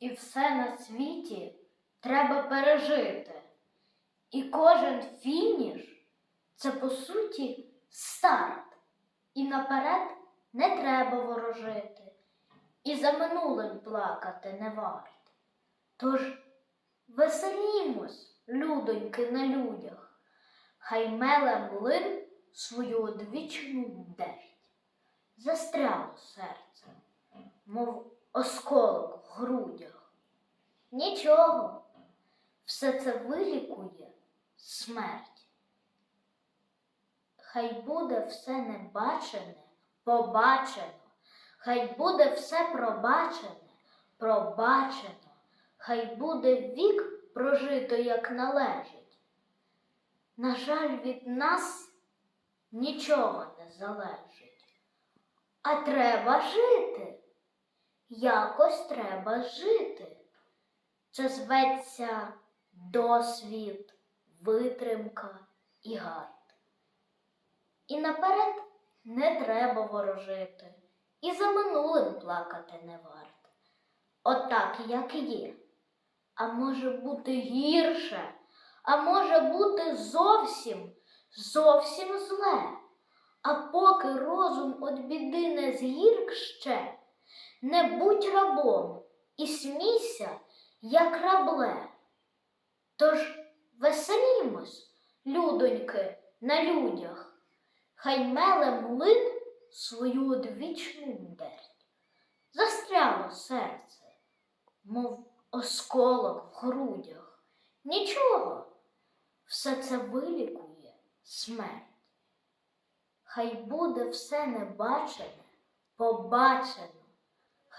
І все на світі треба пережити. І кожен фініш це по суті старт. І наперед не треба ворожити, і за минулим плакати не варт. Тож веселімось, людоньки на людях, хай меле млин свою одвічну дерть. Застряло серце, мов осколок грудях. Нічого, все це вилікує смерть. Хай буде все небачене, побачено, хай буде все пробачене, пробачено, хай буде вік прожито, як належить. На жаль, від нас нічого не залежить, а треба жити. Якось треба жити. Це зветься досвід, витримка і гард. І наперед не треба ворожити, і за минулим плакати не варт. Отак, як є. А може бути гірше, а може бути зовсім, зовсім зле. А поки розум від біди не згірк ще, не будь рабом і смійся, як рабле. Тож веселімось, людоньки, на людях, хай меле млин свою одвічну дерть. Застряло серце, мов осколок в грудях. Нічого, все це вилікує смерть. Хай буде все небачене, побачено,